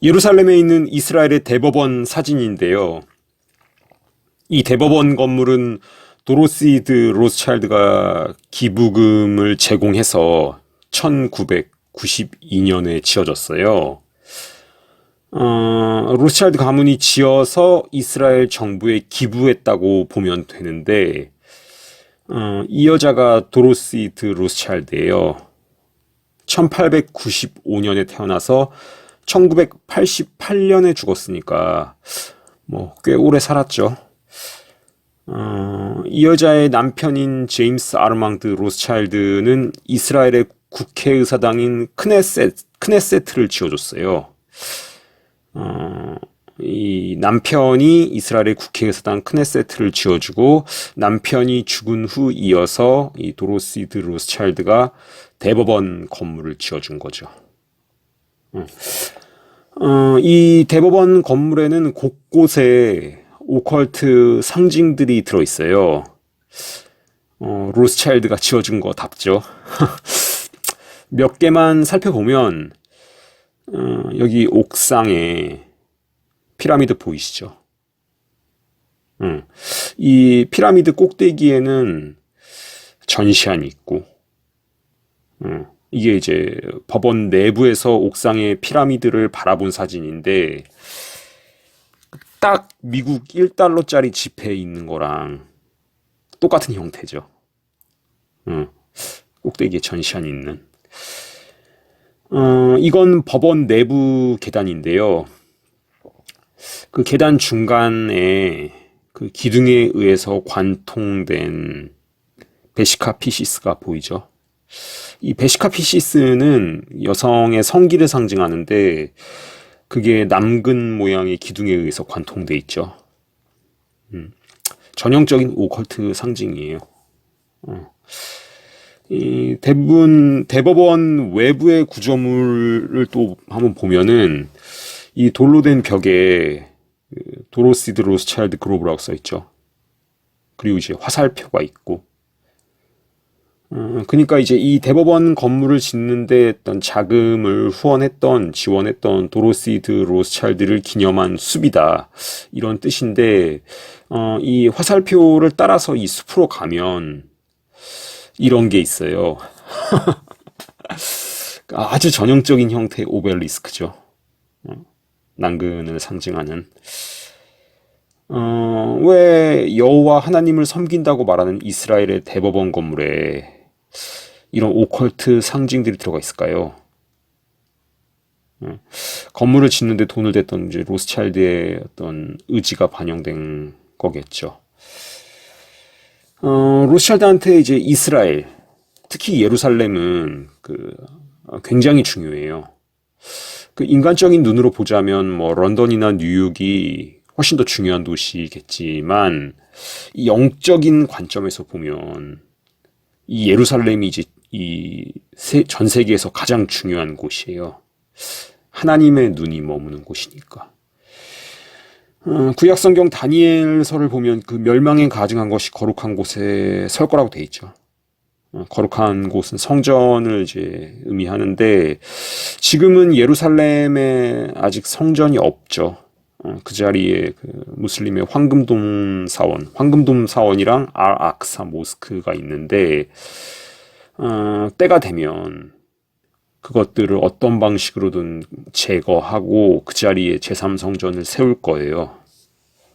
예루살렘에 있는 이스라엘의 대법원 사진인데요. 이 대법원 건물은 도로시드 로스차일드가 기부금을 제공해서 1992년에 지어졌어요. 어, 로스차일드 가문이 지어서 이스라엘 정부에 기부했다고 보면 되는데, 어, 이 여자가 도로시드 로스차일드예요. 1895년에 태어나서 1988년에 죽었으니까 뭐 꽤 오래 살았죠. 어, 이 여자의 남편인 제임스 아르망드 로스차일드는 이스라엘의 국회의사당인 크네셋, 크네세트를 지어줬어요. 어, 이 남편이 이스라엘의 국회의사당 크네세트를 지어주고 남편이 죽은 후 이어서 이 도로시드 로스차일드가 대법원 건물을 지어준 거죠. 어, 이 대법원 건물에는 곳곳에 오컬트 상징들이 들어있어요. 어, 로스차일드가 지어준 거답죠. 몇 개만 살펴보면, 어, 여기 옥상에 피라미드 보이시죠? 음, 이 피라미드 꼭대기에는 전시안이 있고, 음, 이게 이제 법원 내부에서 옥상의 피라미드를 바라본 사진인데, 딱 미국 1달러짜리 지폐에 있는 거랑 똑같은 형태죠. 음, 꼭대기에 전시안이 있는. 어, 이건 법원 내부 계단인데요. 그 계단 중간에 그 기둥에 의해서 관통된 베시카 피시스가 보이죠. 이 베시카 피시스는 여성의 성기를 상징하는데 그게 남근 모양의 기둥에 의해서 관통돼 있죠. 음, 전형적인 오컬트 상징이에요. 어. 이 대부분 대법원 외부의 구조물을 또 한번 보면은 이 돌로 된 벽에 그 도로시드 로스차일드 그로브라고 써 있죠. 그리고 이제 화살표가 있고. 어, 그러니까 이제 이 대법원 건물을 짓는데 어떤 자금을 후원했던 지원했던 도로시드 로스차일드를 기념한 숲이다 이런 뜻인데 어, 이 화살표를 따라서 이 숲으로 가면 이런 게 있어요. 아주 전형적인 형태의 오벨리스크죠. 어, 난근을 상징하는. 어, 왜 여호와 하나님을 섬긴다고 말하는 이스라엘의 대법원 건물에 이런 오컬트 상징들이 들어가 있을까요? 어, 건물을 짓는데 돈을 댔던 이제 로스차일드의 어떤 의지가 반영된 거겠죠. 어, 로스차일드한테 이제 이스라엘, 특히 예루살렘은 그 어, 굉장히 중요해요. 그 인간적인 눈으로 보자면 뭐 런던이나 뉴욕이 훨씬 더 중요한 도시겠지만 이 영적인 관점에서 보면 이 예루살렘이 이제 이전 세계에서 가장 중요한 곳이에요. 하나님의 눈이 머무는 곳이니까. 어, 구약 성경 다니엘서를 보면 그 멸망에 가증한 것이 거룩한 곳에 설 거라고 돼 있죠. 어, 거룩한 곳은 성전을 이제 의미하는데 지금은 예루살렘에 아직 성전이 없죠. 어, 그 자리에 그 무슬림의 황금돔 사원, 황금돔 사원이랑 알 악사 모스크가 있는데 어, 때가 되면 그것들을 어떤 방식으로든 제거하고 그 자리에 제3성전을 세울 거예요.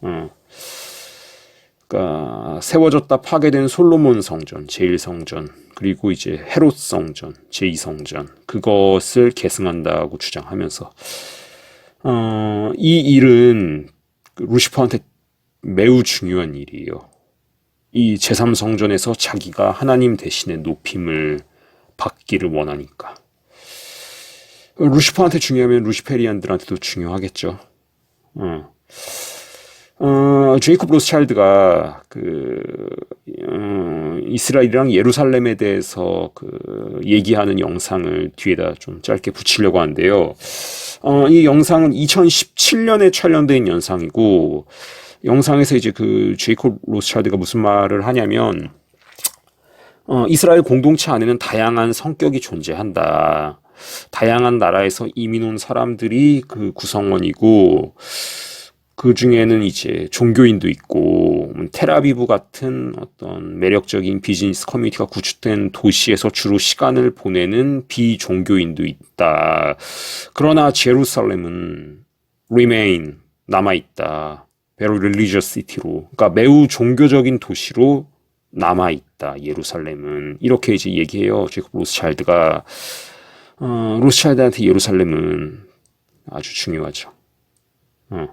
어. 그러니까 세워졌다 파괴된 솔로몬 성전, 제1성전, 그리고 이제 헤롯 성전, 제2성전 그것을 계승한다고 주장하면서 어, 이 일은 루시퍼한테 매우 중요한 일이에요. 이 제3성전에서 자기가 하나님 대신에 높임을 받기를 원하니까. 루시퍼한테 중요하면 루시페리안들한테도 중요하겠죠. 어. 어, 제이콥 로스차일드가 그 어, 이스라엘이랑 예루살렘에 대해서 그 얘기하는 영상을 뒤에다 좀 짧게 붙이려고 하는데요. 어, 이 영상은 2017년에 촬영된 영상이고 영상에서 이제 그 제이콥 로스차일드가 무슨 말을 하냐면 어, 이스라엘 공동체 안에는 다양한 성격이 존재한다. 다양한 나라에서 이민 온 사람들이 그 구성원이고 그 중에는 이제 종교인도 있고 음, 테라비브 같은 어떤 매력적인 비즈니스 커뮤니티가 구축된 도시에서 주로 시간을 보내는 비종교인도 있다. 그러나 제루살렘은 remain 남아 있다. very religious city로. 그러니까 매우 종교적인 도시로 남아 있다. 예루살렘은 이렇게 이제 얘기해요. 제이콥 로스차일드가 어, 로스차일드한테 예루살렘은 아주 중요하죠. 어.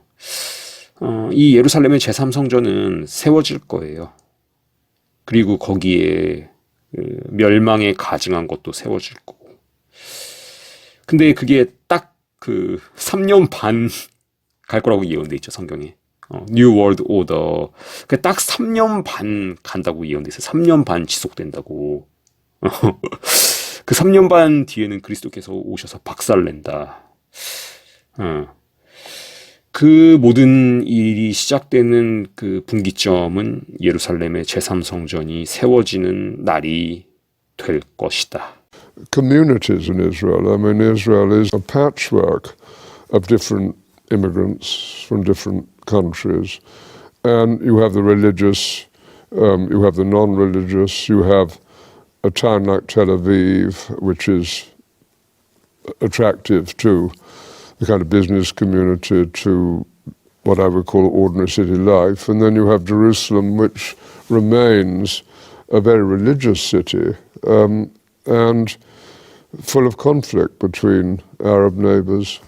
어, 이 예루살렘의 제3성전은 세워질 거예요. 그리고 거기에 그 멸망에 가증한 것도 세워질 거고. 근데 그게 딱 그 3년 반 갈 거라고 예언돼 있죠, 성경에. 어, New World Order. 그딱 3년 반 간다고 예언돼 있어요. 3년 반 지속된다고. 그 3년 반 뒤에는 그리스도께서 오셔서 박살낸다. 어. 그 모든 일이 시작되는 그 분기점은 예루살렘의 제3성전이 세워지는 날이 될 것이다. communities in Israel. I mean, Israel is a patchwork of different immigrants from different countries. And you have the religious, um, you have the non religious, you have a town like Tel Aviv, which is attractive to the kind of business community, to what I would call ordinary city life. And then you have Jerusalem, which remains a very religious city um, and full of conflict between Arab neighbors.